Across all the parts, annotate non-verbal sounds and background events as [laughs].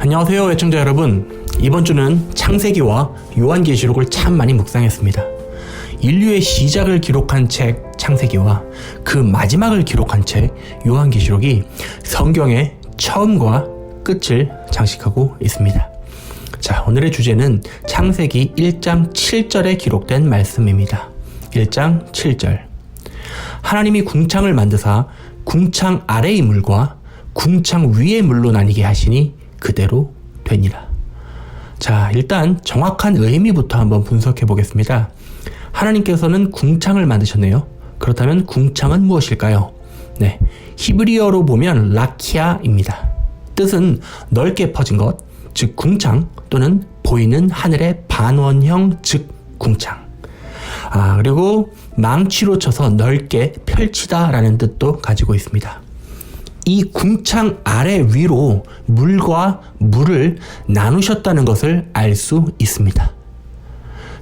안녕하세요, 애청자 여러분. 이번 주는 창세기와 요한계시록을 참 많이 묵상했습니다. 인류의 시작을 기록한 책 창세기와 그 마지막을 기록한 책 요한계시록이 성경의 처음과 끝을 장식하고 있습니다. 자, 오늘의 주제는 창세기 1장 7절에 기록된 말씀입니다. 1장 7절. 하나님이 궁창을 만드사 궁창 아래의 물과 궁창 위의 물로 나뉘게 하시니 그대로 되니라. 자, 일단 정확한 의미부터 한번 분석해 보겠습니다. 하나님께서는 궁창을 만드셨네요. 그렇다면 궁창은 무엇일까요? 네. 히브리어로 보면 라키아입니다. 뜻은 넓게 퍼진 것, 즉 궁창 또는 보이는 하늘의 반원형 즉 궁창. 아, 그리고 망치로 쳐서 넓게 펼치다라는 뜻도 가지고 있습니다. 이 궁창 아래 위로 물과 물을 나누셨다는 것을 알 수 있습니다.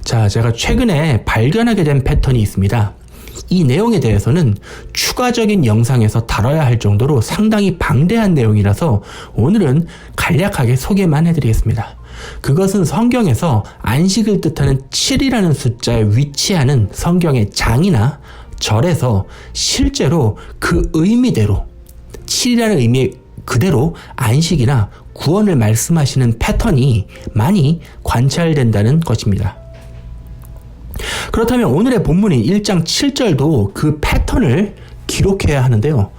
자, 제가 최근에 발견하게 된 패턴이 있습니다. 이 내용에 대해서는 추가적인 영상에서 다뤄야 할 정도로 상당히 방대한 내용이라서 오늘은 간략하게 소개만 해드리겠습니다. 그것은 성경에서 안식을 뜻하는 7이라는 숫자에 위치하는 성경의 장이나 절에서 실제로 그 의미대로 7이라는 의미 그대로 안식이나 구원을 말씀하시는 패턴이 많이 관찰된다는 것입니다. 그렇다면 오늘의 본문인 1장 7절도 그 패턴을 기록해야 하는데요.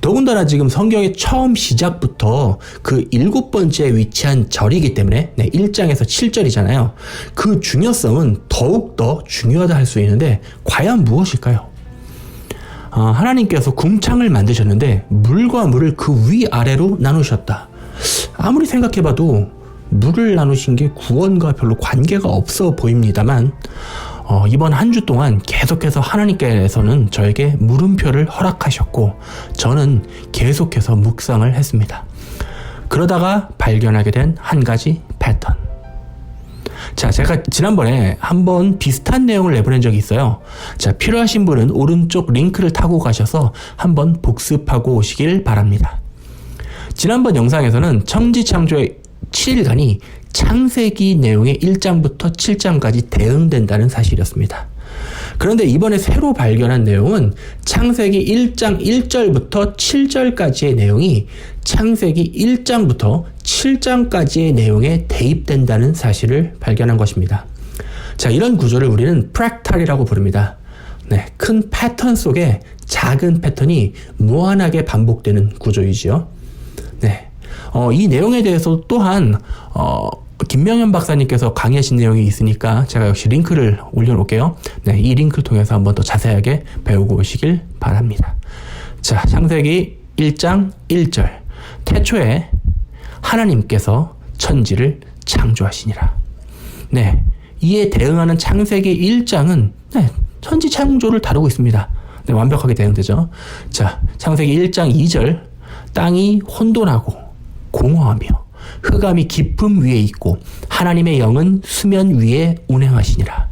더군다나 지금 성경의 처음 시작부터 그 일곱 번째에 위치한 절이기 때문에 네, 1장에서 7절이잖아요. 그 중요성은 더욱더 중요하다 할 수 있는데 과연 무엇일까요? 어, 하나님께서 궁창을 만드셨는데 물과 물을 그 위아래로 나누셨다. 아무리 생각해봐도 물을 나누신 게 구원과 별로 관계가 없어 보입니다만 어, 이번 한 주 동안 계속해서 하나님께서는 저에게 물음표를 허락하셨고 저는 계속해서 묵상을 했습니다. 그러다가 발견하게 된 한 가지 패턴. 자, 제가 지난번에 한번 비슷한 내용을 내보낸 적이 있어요. 자, 필요하신 분은 오른쪽 링크를 타고 가셔서 한번 복습하고 오시길 바랍니다. 지난번 영상에서는 청지창조의 7일간이 창세기 내용의 1장부터 7장까지 대응된다는 사실이었습니다. 그런데 이번에 새로 발견한 내용은 창세기 1장 1절부터 7절까지의 내용이 창세기 1장부터 7장까지의 내용에 대입된다는 사실을 발견한 것입니다. 자, 이런 구조를 우리는 프랙탈이라고 부릅니다. 네, 큰 패턴 속에 작은 패턴이 무한하게 반복되는 구조이지요. 네. 어, 이 내용에 대해서 또한, 어, 김명현 박사님께서 강의하신 내용이 있으니까 제가 역시 링크를 올려놓을게요. 네, 이 링크를 통해서 한번 더 자세하게 배우고 오시길 바랍니다. 자, 창세기 1장 1절. 태초에 하나님께서 천지를 창조하시니라. 네, 이에 대응하는 창세기 1장은 네, 천지 창조를 다루고 있습니다. 네, 완벽하게 대응되죠. 자, 창세기 1장 2절. 땅이 혼돈하고 공허하며 흑암이 깊음 위에 있고 하나님의 영은 수면 위에 운행하시니라.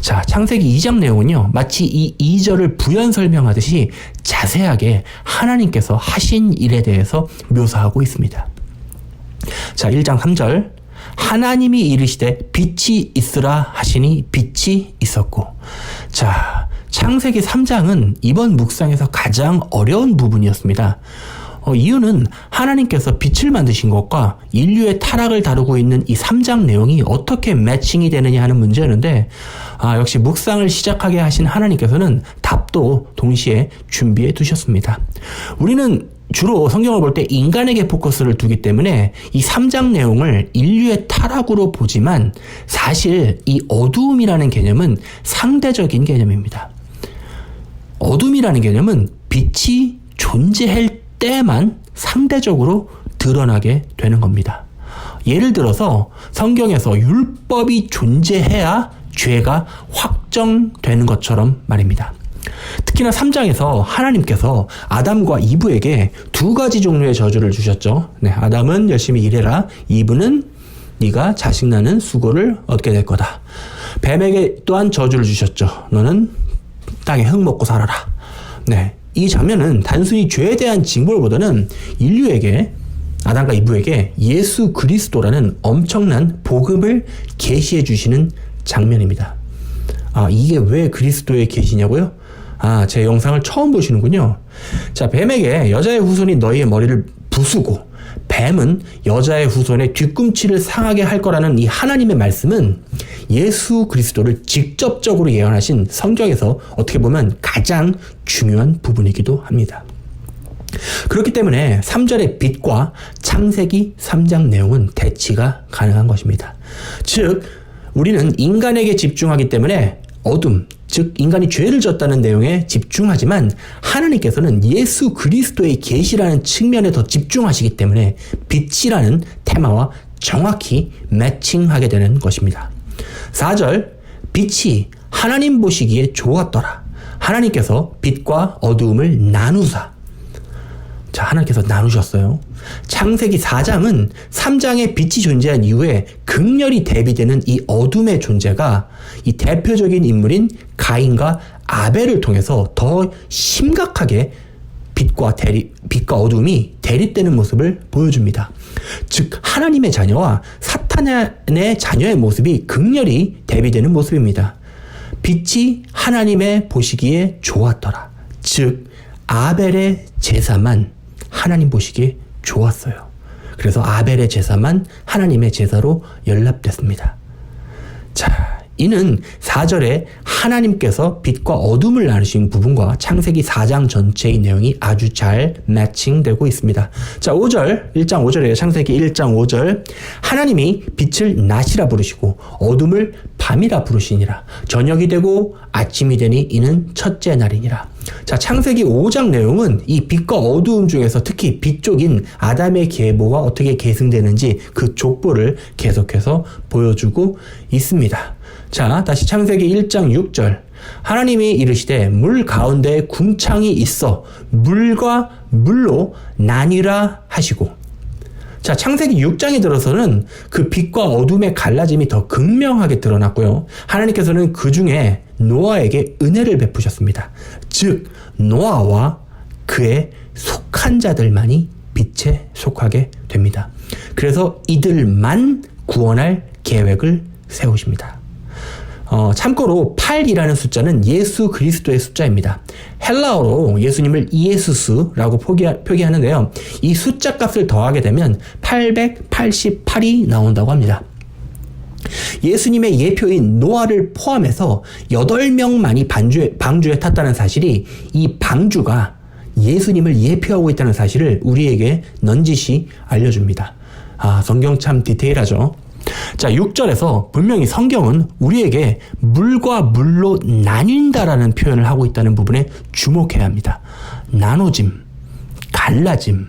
자, 창세기 2장 내용은요, 마치 이 2절을 부연 설명하듯이 자세하게 하나님께서 하신 일에 대해서 묘사하고 있습니다. 자, 1장 3절. 하나님이 이르시되 빛이 있으라 하시니 빛이 있었고. 자, 창세기 3장은 이번 묵상에서 가장 어려운 부분이었습니다. 어, 이유는 하나님께서 빛을 만드신 것과 인류의 타락을 다루고 있는 이 3장 내용이 어떻게 매칭이 되느냐 하는 문제였는데, 아, 역시 묵상을 시작하게 하신 하나님께서는 답도 동시에 준비해 두셨습니다. 우리는 주로 성경을 볼 때 인간에게 포커스를 두기 때문에 이 3장 내용을 인류의 타락으로 보지만 사실 이 어두움이라는 개념은 상대적인 개념입니다. 어둠이라는 개념은 빛이 존재할 때만 상대적으로 드러나게 되는 겁니다. 예를 들어서 성경에서 율법이 존재해야 죄가 확정되는 것처럼 말입니다. 특히나 3장에서 하나님께서 아담과 이브에게 두 가지 종류의 저주를 주셨죠. 네, 아담은 열심히 일해라. 이브는 네가 자식 낳는 수고를 얻게 될 거다. 뱀에게 또한 저주를 주셨죠. 너는 땅에 흙 먹고 살아라. 네, 이 장면은 단순히 죄에 대한 징벌보다는 인류에게 아담과 이브에게 예수 그리스도라는 엄청난 복음을 계시해 주시는 장면입니다. 아, 이게 왜 그리스도의 계시냐고요? 아, 제 영상을 처음 보시는군요. 자, 뱀에게 여자의 후손이 너희의 머리를 부수고 뱀은 여자의 후손의 뒤꿈치를 상하게 할 거라는 이 하나님의 말씀은 예수 그리스도를 직접적으로 예언하신 성경에서 어떻게 보면 가장 중요한 부분이기도 합니다. 그렇기 때문에 3절의 빛과 창세기 3장 내용은 대치가 가능한 것입니다. 즉, 우리는 인간에게 집중하기 때문에 어둠, 즉 인간이 죄를 졌다는 내용에 집중하지만 하나님께서는 예수 그리스도의 계시라는 측면에 더 집중하시기 때문에 빛이라는 테마와 정확히 매칭하게 되는 것입니다. 4절 빛이 하나님 보시기에 좋았더라. 하나님께서 빛과 어두움을 나누사 자, 하나님께서 나누셨어요. 창세기 4장은 3장의 빛이 존재한 이후에 극렬히 대비되는 이 어둠의 존재가 이 대표적인 인물인 가인과 아벨을 통해서 더 심각하게 빛과 대리, 빛과 어둠이 대립되는 모습을 보여줍니다. 즉, 하나님의 자녀와 사탄의 자녀의 모습이 극렬히 대비되는 모습입니다. 빛이 하나님의 보시기에 좋았더라. 즉, 아벨의 제사만 하나님 보시기에 좋았어요. 그래서 아벨의 제사만 하나님의 제사로 연락됐습니다. 자, 이는 4절에 하나님께서 빛과 어둠을 나누신 부분과 창세기 4장 전체의 내용이 아주 잘 매칭되고 있습니다. 자, 5절, 1장 5절이에요. 창세기 1장 5절. 하나님이 빛을 낮이라 부르시고 어둠을 밤이라 부르시니라. 저녁이 되고 아침이 되니 이는 첫째 날이니라. 자, 창세기 5장 내용은 이 빛과 어두움 중에서 특히 빛 쪽인 아담의 계보가 어떻게 계승되는지 그 족보를 계속해서 보여주고 있습니다. 자, 다시 창세기 1장 6절. 하나님이 이르시되 물 가운데 궁창이 있어 물과 물로 나뉘라 하시고 자, 창세기 6장에 들어서는 그 빛과 어둠의 갈라짐이 더 극명하게 드러났고요. 하나님께서는 그 중에 노아에게 은혜를 베푸셨습니다. 즉, 노아와 그의 속한 자들만이 빛에 속하게 됩니다. 그래서 이들만 구원할 계획을 세우십니다. 어, 참고로 8이라는 숫자는 예수 그리스도의 숫자입니다. 헬라어로 예수님을 이에수스라고 표기, 하는데요. 이 숫자 값을 더하게 되면 888이 나온다고 합니다. 예수님의 예표인 노아를 포함해서 8명만이 반주에, 방주에 탔다는 사실이 이 방주가 예수님을 예표하고 있다는 사실을 우리에게 넌지시 알려줍니다. 아, 성경 참 디테일하죠. 자, 6절에서 분명히 성경은 우리에게 물과 물로 나뉜다라는 표현을 하고 있다는 부분에 주목해야 합니다. 나눠짐, 갈라짐,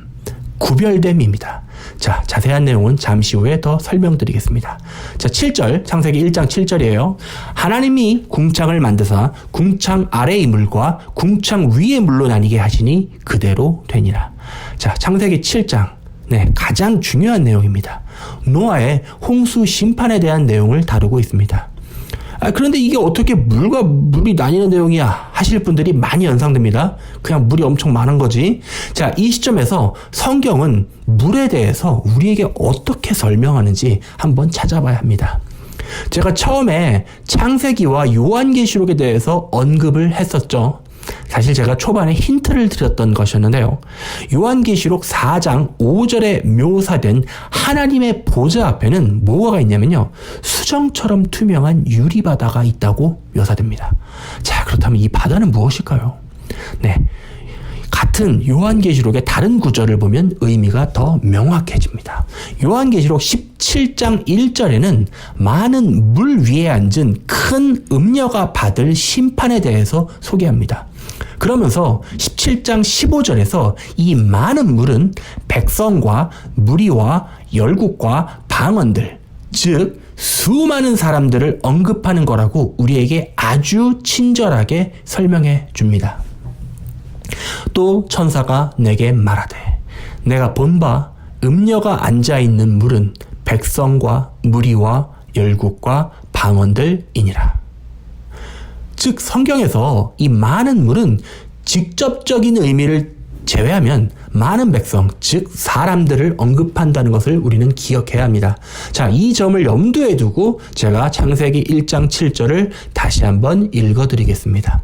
구별됨입니다. 자, 자세한 내용은 잠시 후에 더 설명드리겠습니다. 자, 7절, 창세기 1장 7절이에요. 하나님이 궁창을 만드사 궁창 아래의 물과 궁창 위의 물로 나뉘게 하시니 그대로 되니라. 자, 창세기 7장. 네, 가장 중요한 내용입니다. 노아의 홍수 심판에 대한 내용을 다루고 있습니다. 아, 그런데 이게 어떻게 물과 물이 나뉘는 내용이야 하실 분들이 많이 연상됩니다. 그냥 물이 엄청 많은 거지. 자, 이 시점에서 성경은 물에 대해서 우리에게 어떻게 설명하는지 한번 찾아봐야 합니다. 제가 처음에 창세기와 요한계시록에 대해서 언급을 했었죠. 사실 제가 초반에 힌트를 드렸던 것이었는데요. 요한계시록 4장 5절에 묘사된 하나님의 보좌 앞에는 뭐가 있냐면요. 수정처럼 투명한 유리바다가 있다고 묘사됩니다. 자, 그렇다면 이 바다는 무엇일까요? 네. 같은 요한계시록의 다른 구절을 보면 의미가 더 명확해집니다. 요한계시록 17장 1절에는 많은 물 위에 앉은 큰 음녀가 받을 심판에 대해서 소개합니다. 그러면서 17장 15절에서 이 많은 물은 백성과 무리와 열국과 방언들, 즉, 수많은 사람들을 언급하는 거라고 우리에게 아주 친절하게 설명해 줍니다. 또 천사가 내게 말하되, 내가 본바 음녀가 앉아 있는 물은 백성과 무리와 열국과 방언들이니라. 즉 성경에서 이 많은 물은 직접적인 의미를 제외하면 많은 백성, 즉 사람들을 언급한다는 것을 우리는 기억해야 합니다. 자, 이 점을 염두에 두고 제가 창세기 1장 7절을 다시 한번 읽어 드리겠습니다.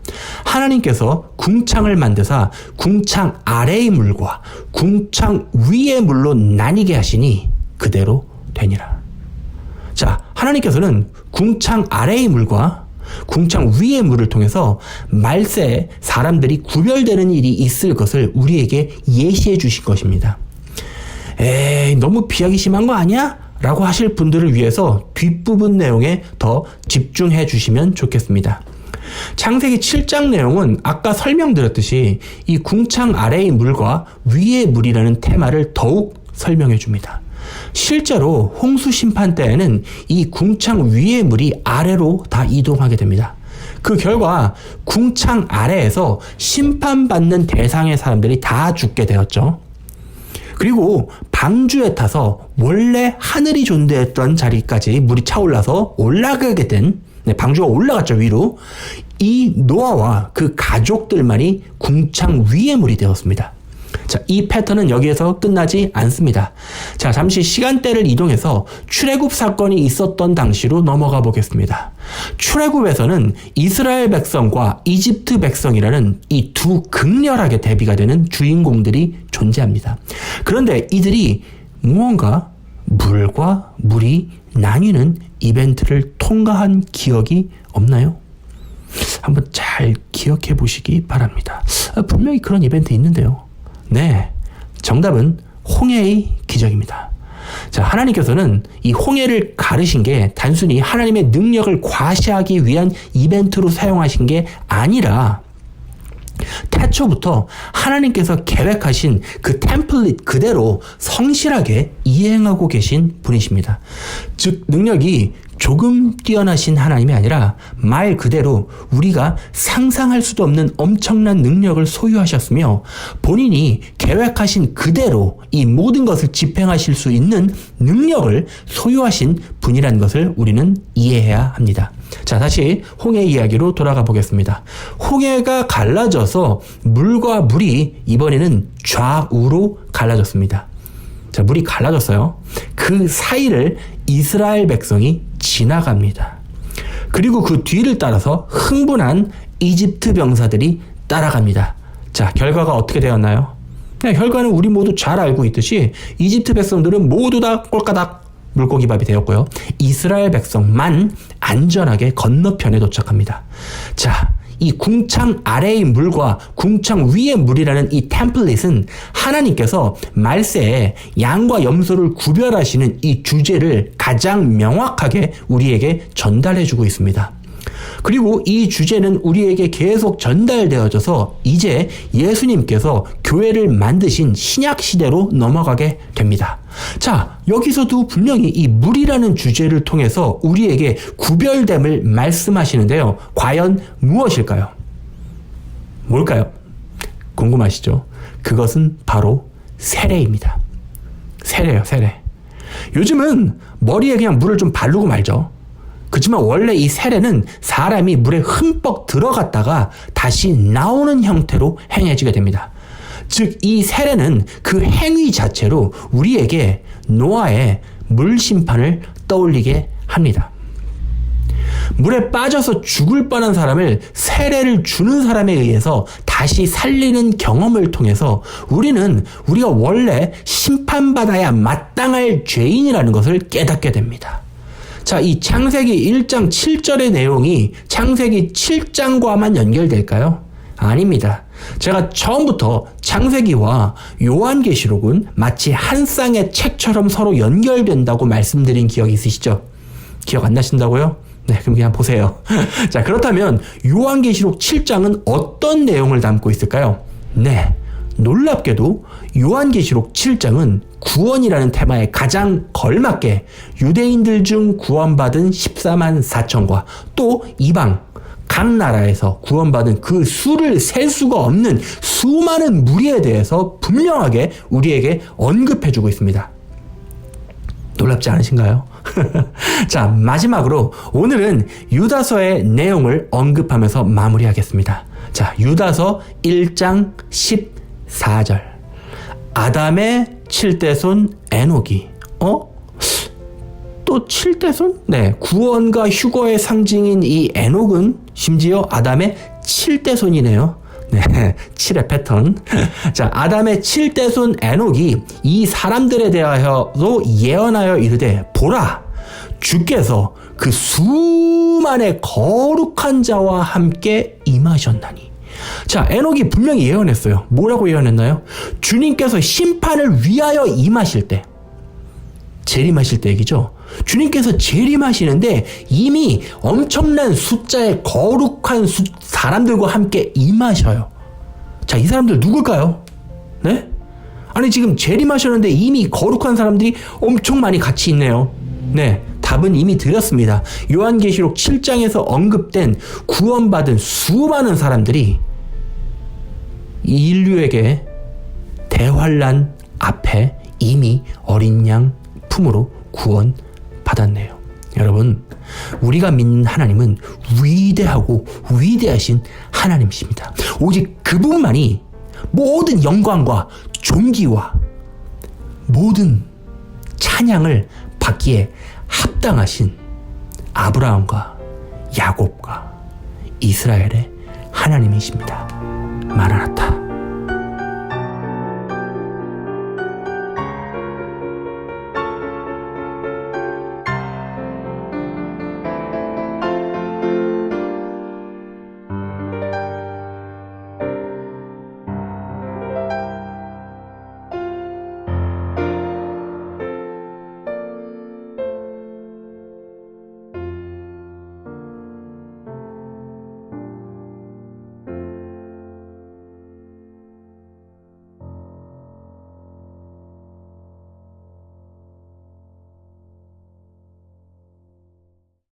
하나님께서 궁창을 만드사 궁창 아래의 물과 궁창 위의 물로 나뉘게 하시니 그대로 되니라. 자, 하나님께서는 궁창 아래의 물과 궁창 위의 물을 통해서 말세에 사람들이 구별되는 일이 있을 것을 우리에게 예시해 주신 것입니다. 에이, 너무 비하기 심한 거 아니야? 라고 하실 분들을 위해서 뒷부분 내용에 더 집중해 주시면 좋겠습니다. 창세기 7장 내용은 아까 설명드렸듯이 이 궁창 아래의 물과 위의 물이라는 테마를 더욱 설명해 줍니다. 실제로 홍수 심판 때에는 이 궁창 위의 물이 아래로 다 이동하게 됩니다. 그 결과 궁창 아래에서 심판받는 대상의 사람들이 다 죽게 되었죠. 그리고 방주에 타서 원래 하늘이 존재했던 자리까지 물이 차올라서 올라가게 된 네, 방주가 올라갔죠 위로 이 노아와 그 가족들만이 궁창 위의 물이 되었습니다. 자, 이 패턴은 여기에서 끝나지 않습니다. 자, 잠시 시간대를 이동해서 출애굽 사건이 있었던 당시로 넘어가 보겠습니다. 출애굽에서는 이스라엘 백성과 이집트 백성이라는 이 두 극렬하게 대비가 되는 주인공들이 존재합니다. 그런데 이들이 무언가 물과 물이 나뉘는 이벤트를 통과한 기억이 없나요? 한번 잘 기억해 보시기 바랍니다. 아, 분명히 그런 이벤트 있는데요. 네. 정답은 홍해의 기적입니다. 자, 하나님께서는 이 홍해를 가르신 게 단순히 하나님의 능력을 과시하기 위한 이벤트로 사용하신 게 아니라 태초부터 하나님께서 계획하신 그 템플릿 그대로 성실하게 이행하고 계신 분이십니다. 즉, 능력이 조금 뛰어나신 하나님이 아니라 말 그대로 우리가 상상할 수도 없는 엄청난 능력을 소유하셨으며 본인이 계획하신 그대로 이 모든 것을 집행하실 수 있는 능력을 소유하신 분이라는 것을 우리는 이해해야 합니다. 자, 다시 홍해 이야기로 돌아가 보겠습니다. 홍해가 갈라져서 물과 물이 이번에는 좌우로 갈라졌습니다. 자, 물이 갈라졌어요. 그 사이를 이스라엘 백성이 지나갑니다. 그리고 그 뒤를 따라서 흥분한 이집트 병사들이 따라갑니다. 자, 결과가 어떻게 되었나요? 네, 결과는 우리 모두 잘 알고 있듯이 이집트 백성들은 모두 다 꼴까닥 물고기밥이 되었고요. 이스라엘 백성만 안전하게 건너편에 도착합니다. 자, 이 궁창 아래의 물과 궁창 위의 물이라는 이 템플릿은 하나님께서 말세에 양과 염소를 구별하시는 이 주제를 가장 명확하게 우리에게 전달해 주고 있습니다. 그리고 이 주제는 우리에게 계속 전달되어져서 이제 예수님께서 교회를 만드신 신약 시대로 넘어가게 됩니다. 자, 여기서도 분명히 이 물이라는 주제를 통해서 우리에게 구별됨을 말씀하시는데요. 과연 무엇일까요? 뭘까요? 궁금하시죠? 그것은 바로 세례입니다. 세례요, 세례. 요즘은 머리에 그냥 물을 좀 바르고 말죠. 그렇지만 원래 이 세례는 사람이 물에 흠뻑 들어갔다가 다시 나오는 형태로 행해지게 됩니다. 즉, 이 세례는 그 행위 자체로 우리에게 노아의 물 심판을 떠올리게 합니다. 물에 빠져서 죽을 뻔한 사람을 세례를 주는 사람에 의해서 다시 살리는 경험을 통해서 우리는 우리가 원래 심판받아야 마땅할 죄인이라는 것을 깨닫게 됩니다. 자, 이 창세기 1장 7절의 내용이 창세기 7장과만 연결될까요? 아닙니다. 제가 처음부터 창세기와 요한계시록은 마치 한 쌍의 책처럼 서로 연결된다고 말씀드린 기억 있으시죠? 기억 안 나신다고요? 네, 그럼 그냥 보세요. [laughs] 자, 그렇다면 요한계시록 7장은 어떤 내용을 담고 있을까요? 네. 놀랍게도 요한계시록 7장은 구원이라는 테마에 가장 걸맞게 유대인들 중 구원받은 14만 4천과 또 이방 각 나라에서 구원받은 그 수를 셀 수가 없는 수많은 무리에 대해서 분명하게 우리에게 언급해주고 있습니다. 놀랍지 않으신가요? [laughs] 자, 마지막으로 오늘은 유다서의 내용을 언급하면서 마무리하겠습니다. 자, 유다서 1장 14절. 아담의 칠대손 에녹이 어? 또 칠대손? 네, 구원과 휴거의 상징인 이 에녹은 심지어 아담의 칠대손이네요. 네, [laughs] 칠의 패턴. [laughs] 자, 아담의 칠대손 에녹이 이 사람들에 대하여도 예언하여 이르되 보라, 주께서 그 수만의 거룩한 자와 함께 임하셨나니. 자, 에녹이 분명히 예언했어요. 뭐라고 예언했나요? 주님께서 심판을 위하여 임하실 때, 재림하실 때 얘기죠. 주님께서 재림하시는데 이미 엄청난 숫자의 거룩한 수, 사람들과 함께 임하셔요. 자, 이 사람들 누굴까요? 네? 아니, 지금 재림하셨는데 이미 거룩한 사람들이 엄청 많이 같이 있네요. 네. 답은 이미 드렸습니다. 요한계시록 7장에서 언급된 구원받은 수많은 사람들이 이 인류에게 대환란 앞에 이미 어린 양 품으로 구원 받았네요. 여러분, 우리가 믿는 하나님은 위대하고 위대하신 하나님이십니다. 오직 그분만이 모든 영광과 존귀와 모든 찬양을 받기에 합당하신 아브라함과 야곱과 이스라엘의 하나님이십니다. 마라나타.